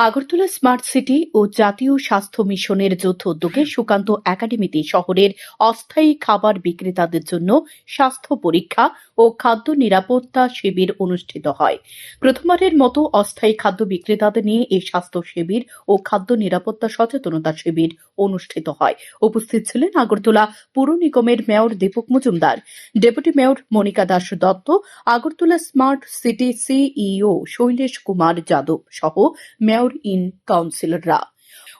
Agartala smart city ও জাতীয় স্বাস্থ্য মিশনের যৌথ উদ্যোগে সুকান্ত একাডেমিতে শহরের অস্থায়ী খাবার বিক্রেতাদের জন্য স্বাস্থ্য পরীক্ষা ও খাদ্য নিরাপত্তা শিবির অনুষ্ঠিত হয়। প্রথমবারের মতো অস্থায়ী খাদ্য বিক্রেতাদের নিয়ে এই স্বাস্থ্য শিবির ও খাদ্য নিরাপত্তা সচেতনতা শিবির অনুষ্ঠিত হয়। উপস্থিত ছিলেন আগরতলা পুর নিগমের mayor Dipak Majumdar, deputy mayor Monika Das Datta, Agartala smart city CEO Shailesh Kumar Yadav সহ মেয়র ইন কাউন্সিলররা।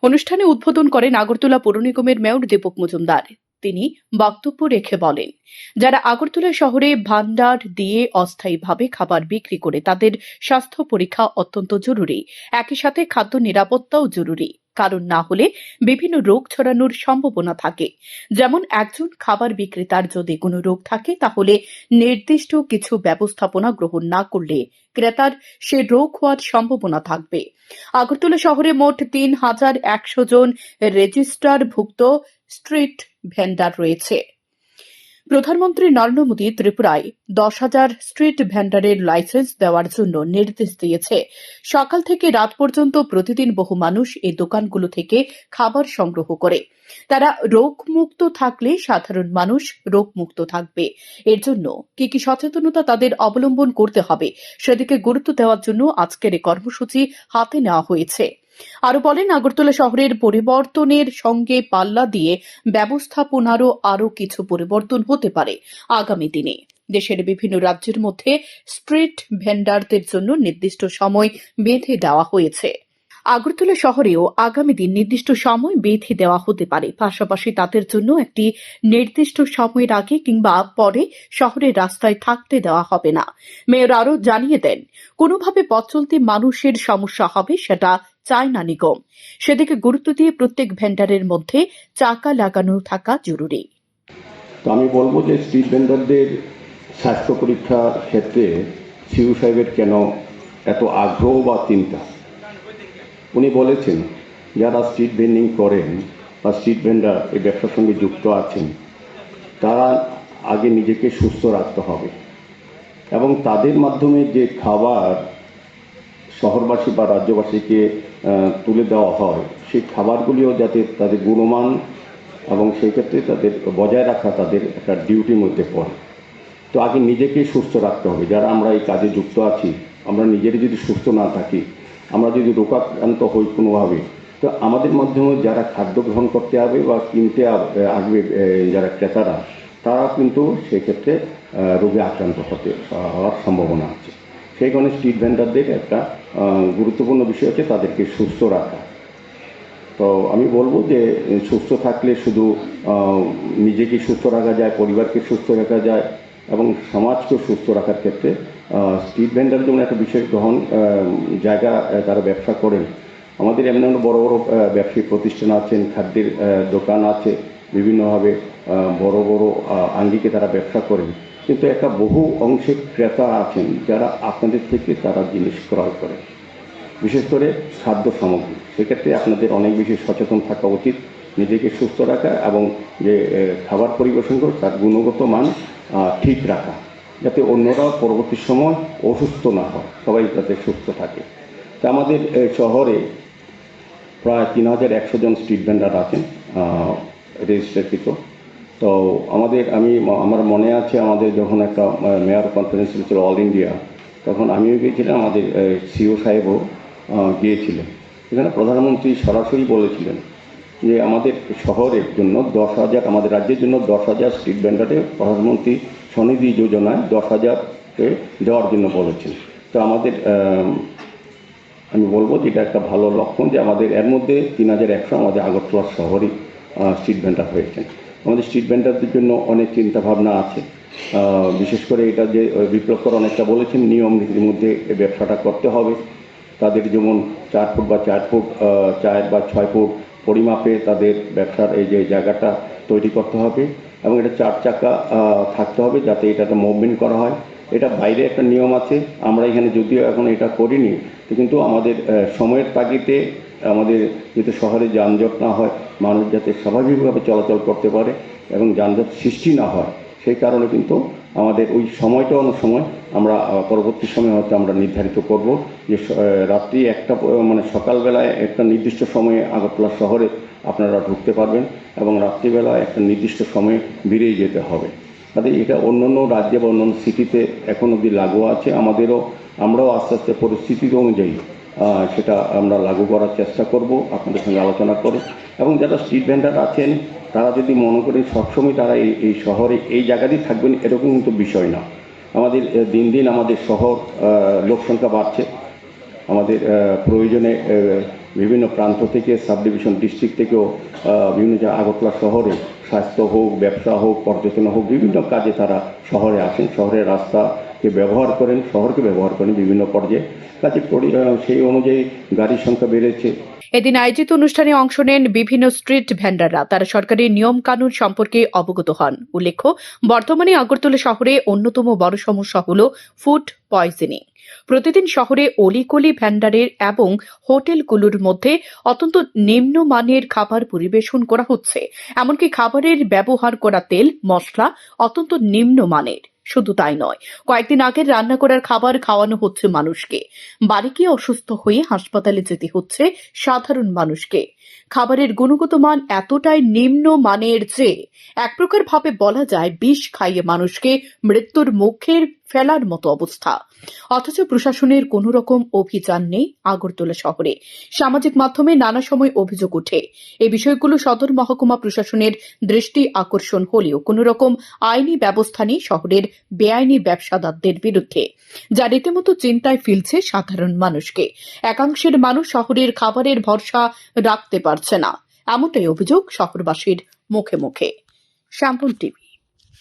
অনুষ্ঠানে উদ্বোধন করেন আগরতলা পৌর নিগমের মেয়র দীপক মজুমদার। তিনি বক্তব্য রেখে বলেন, যারা আগরতলা শহরে ভান্ডার দিয়ে অস্থায়ীভাবে খাবার বিক্রি করে তাদের স্বাস্থ্য পরীক্ষা অত্যন্ত জরুরি। একই সাথে খাদ্য নিরাপত্তাও জরুরি। কারণ না হলে বিভিন্ন রোগ ছড়ানোর সম্ভাবনা থাকে। যেমন একজন খাবার বিক্রেতার যদি কোনো রোগ থাকে, তাহলে নির্দিষ্ট কিছু ব্যবস্থাপনা গ্রহণ না করলে ক্রেতার সে রোগ হওয়ার সম্ভাবনা থাকবে। আগরতলা শহরে মোট তিন হাজার একশো জন রেজিস্ট্রারভুক্ত স্ট্রিট ভেন্ডার রয়েছে। প্রধানমন্ত্রী নরেন্দ্র মোদী ত্রিপুরায় দশ হাজার স্ট্রিট ভেন্ডারের লাইসেন্স দেওয়ার জন্য নির্দেশ দিয়েছে। সকাল থেকে রাত পর্যন্ত প্রতিদিন বহু মানুষ এই দোকানগুলো থেকে খাবার সংগ্রহ করে। তারা রোগমুক্ত থাকলে সাধারণ মানুষ রোগমুক্ত থাকবে। এর জন্য কি কি সচেতনতা তাদের অবলম্বন করতে হবে, সেদিকে গুরুত্ব দেওয়ার জন্য আজকের এই কর্মসূচি হাতে নেওয়া হয়েছে। আরও বলেন, আগরতলা শহরের পরিবর্তনের সঙ্গে পাল্লা দিয়ে ব্যবস্থাপনারও আরও কিছু পরিবর্তন হতে পারে আগামী দিনে। দেশের বিভিন্ন রাজ্যের মধ্যে স্ট্রিট ভেন্ডারদের জন্য নির্দিষ্ট সময় বেঁধে দেওয়া হয়েছে। আগরতলা শহরেও আগামী দিন নির্দিষ্ট সময় বেঁধে দেওয়া হতে পারে। পাশাপাশি তাদের জন্য একটি নির্দিষ্ট সময়ের আগে কিংবা পরে শহরের রাস্তায় থাকতে দেওয়া হবে না। মেয়র আরও জানিয়ে দেন, কোনোভাবে পথ চলতে মানুষের সমস্যা হবে সেটা চায় না নিগম। সেদিকে গুরুত্ব দিয়ে প্রত্যেক ভেন্ডারের মধ্যে চাকা লাগানো থাকা জরুরি। আমি বলব যে স্ট্রিট ভেন্ডারদের স্বাস্থ্য পরীক্ষার ক্ষেত্রে সিউ সাহেবের কেন এত আগ্রহ বা চিন্তা? উনি বলেছেন, যারা স্ট্রিট ভেন্ডিং করেন বা স্ট্রিট ভেন্ডার এই ব্যবসার সঙ্গে যুক্ত আছেন, তারা আগে নিজেকে সুস্থ রাখতে হবে। এবং তাদের মাধ্যমে যে খাবার শহরবাসী বা রাজ্যবাসীকে তুলে দেওয়া হয়, সেই খাবারগুলিও যাতে তাদের গুণমান এবং সেই ক্ষেত্রে তাদের বজায় রাখা তাদের একটা ডিউটির মধ্যে পড়ে। তো আগে নিজেকে সুস্থ রাখতে হবে। যারা আমরা এই কাজে যুক্ত আছি, আমরা নিজেরা যদি সুস্থ না থাকি আমরা যদি রোগাক্রান্ত হই কোনোভাবে, তো আমাদের মাধ্যমে যারা খাদ্য গ্রহণ করতে হবে বা কিনতে আসবে যারা ক্রেতারা, তারা কিন্তু সেক্ষেত্রে রোগে আক্রান্ত হতে হওয়ার সম্ভাবনা আছে। সেই কারণে স্ট্রিট ভেন্ডারদের একটা গুরুত্বপূর্ণ বিষয় হচ্ছে তাদেরকে সুস্থ রাখা। তো আমি বলব যে সুস্থ থাকলে শুধু নিজেকে সুস্থ রাখা যায়, পরিবারকে সুস্থ রাখা যায় এবং সমাজকে সুস্থ রাখার ক্ষেত্রে স্ট্রিট ভেন্ডার যেমন একটা বিশেষ গ্রহণ জায়গা তারা ব্যবসা করেন। আমাদের এমন এমন বড় বড় ব্যবসায়িক প্রতিষ্ঠান আছেন খাদ্যের দোকান আছে, বিভিন্নভাবে বড় বড় আঙ্গিকে তারা ব্যবসা করেন। কিন্তু একটা বহু অংশে ক্রেতা আছেন যারা আপনাদের থেকে তারা জিনিস ক্রয় করেন বিশেষ করে খাদ্য সামগ্রী। সেক্ষেত্রে আপনাদের অনেক বেশি সচেতন থাকা উচিত। নিজেকে সুস্থ রাখা এবং যে খাবার পরিবেশন করে, তার গুণগত মান ঠিক রাখা। যাতে অন্যরা পরবর্তী সময় অসুস্থ না হয়, সবাই যাতে সুস্থ থাকে। তা আমাদের শহরে প্রায় তিন হাজার একশো জন স্ট্রিট ভেন্ডার আছেন রেজিস্ট্রেকৃত তো আমাদের, আমি আমার মনে আছে আমাদের যখন একটা মেয়র কনফারেন্স হয়েছিল অল ইন্ডিয়া তখন আমিও গিয়েছিলাম, আমাদের সিও সাহেবও গিয়েছিলেন। এখানে প্রধানমন্ত্রী সরাসরি বলেছিলেন যে আমাদের শহরের জন্য দশ হাজার, আমাদের রাজ্যের জন্য দশ হাজার স্ট্রিট ভেন্ডারে প্রধানমন্ত্রী স্বনিধি যোজনায় দশ হাজারকে দেওয়ার জন্য বলেছেন। তো আমাদের আমি বলব যে এটা একটা ভালো লক্ষণ যে আমাদের এর মধ্যে তিন হাজার একশো আমাদের আগরতলা শহরই স্ট্রিট ভেন্ডার হয়েছেন। আমাদের স্ট্রিট ভেন্ডারদের জন্য অনেক চিন্তা ভাবনা আছে বিশেষ করে এটা যে বিপ্লবকর অনেকটা বলেছেন, নিয়ম নীতির মধ্যে ব্যবসাটা করতে হবে। তাদের যেমন চার ফুট বা চার ফুট চার বা ছয় ফুট পরিমাপে তাদের ব্যবসার এই যে জায়গাটা তৈরি করতে হবে। এবং এটা চার চাকা থাকতে হবে যাতে এটাতে মুভমেন্ট করা হয়। এটা বাইরে একটা নিয়ম আছে, আমরা এখানে যদিও এখন এটা করিনি কিন্তু আমাদের সময়ের তাগিদে আমাদের যাতে শহরে যানজট না হয়, মানুষ যাতে স্বাভাবিকভাবে চলাচল করতে পারে এবং যানজট সৃষ্টি না হয়। সেই কারণে কিন্তু আমাদের ওই সময়টা সময় আমরা পরবর্তী সময় হয়তো আমরা নির্ধারিত করব যে রাত্রি একটা মানে সকালবেলায় একটা নির্দিষ্ট সময়ে আগরতলা শহরে আপনারা ঢুকতে পারবেন এবং রাত্রিবেলায় একটা নির্দিষ্ট সময়ে বেরিয়ে যেতে হবে। কাজে এটা অন্য অন্য রাজ্যে বা অন্যান্য সিটিতে এখন অবধি লাগু আছে। আমাদেরও, আমরাও আস্তে আস্তে পরিস্থিতির অনুযায়ী সেটা আমরা লাগু করার চেষ্টা করব আপনাদের সঙ্গে আলোচনা করে। এবং যারা স্ট্রিট ভেন্ডার আছেন তারা যদি মনে করেন সবসময় তারা এই এই শহরে এই জায়গাতেই থাকবেন এরকম কিন্তু বিষয় না। আমাদের দিন দিন আমাদের শহর আহ, লোক সংখ্যা বাড়ছে। আমাদের প্রয়োজনে বিভিন্ন প্রান্ত থেকে সাব ডিভিশন ডিস্ট্রিক্ট থেকেও বিভিন্ন জায়গা আগরতলা শহরে স্বাস্থ্য হোক ব্যবসা হোক পর্যটন হোক বিভিন্ন কাজে তারা শহরে আসেন। শহরের রাস্তাকে ব্যবহার করেন, শহরকে ব্যবহার করেন বিভিন্ন পর্যায়ে। সেই অনুযায়ী গাড়ির সংখ্যা বেড়েছে। এদিন আয়োজিত অনুষ্ঠানে অংশ নেন বিভিন্ন স্ট্রিট ভেন্ডাররা। তারা সরকারি নিয়ম কানুন সম্পর্কে অবগত হন। উল্লেখ্য বর্তমানে আগরতলা শহরে অন্যতম বড় সমস্যা হল ফুড পয়জনিং। প্রতিদিন শহরে অলিকলি ভ্যান্ডারের এবং হোটেলগুলোর মধ্যে অত্যন্ত নিম্নমানের খাবার পরিবেশন করা হচ্ছে। এমনকি খাবারের ব্যবহার করা তেল, মশলা অত্যন্ত নিম্নমানের। শুধু তাই নয়, কয়েকদিন আগে রান্না করার খাবার খাওয়ানো হচ্ছে মানুষকে। বাড়ি গিয়ে অসুস্থ হয়ে হাসপাতালে যেতে হচ্ছে সাধারণ মানুষকে। খাবারের গুণগত মান এতটাই নিম্ন মানের যে এক প্রকার ভাবে বলা যায় বিষ খাইয়ে মানুষকে মৃত্যুর মুখের ফেলার মতো অবস্থা। অথচ প্রশাসনের কোনো রকম অভিযান নেই আগরতলা শহরে। সামাজিক মাধ্যমে নানা সময় অভিযোগ ওঠে। এই বিষয়গুলো সদর মহকুমা প্রশাসনের দৃষ্টি আকর্ষণ হলেও কোনো রকম আইনি ব্যবস্থা নেই শহরের বেআইনি ব্যবসাদারদের বিরুদ্ধে, যা রীতিমতো চিন্তায় ফেলছে সাধারণ মানুষকে। একাংশের মানুষ শহরের খাবারের ভরসা রাখতে পারছে না। এমনটাই অভিযোগ শহরবাসীর মুখে মুখে। শ্যামপুর টিভি।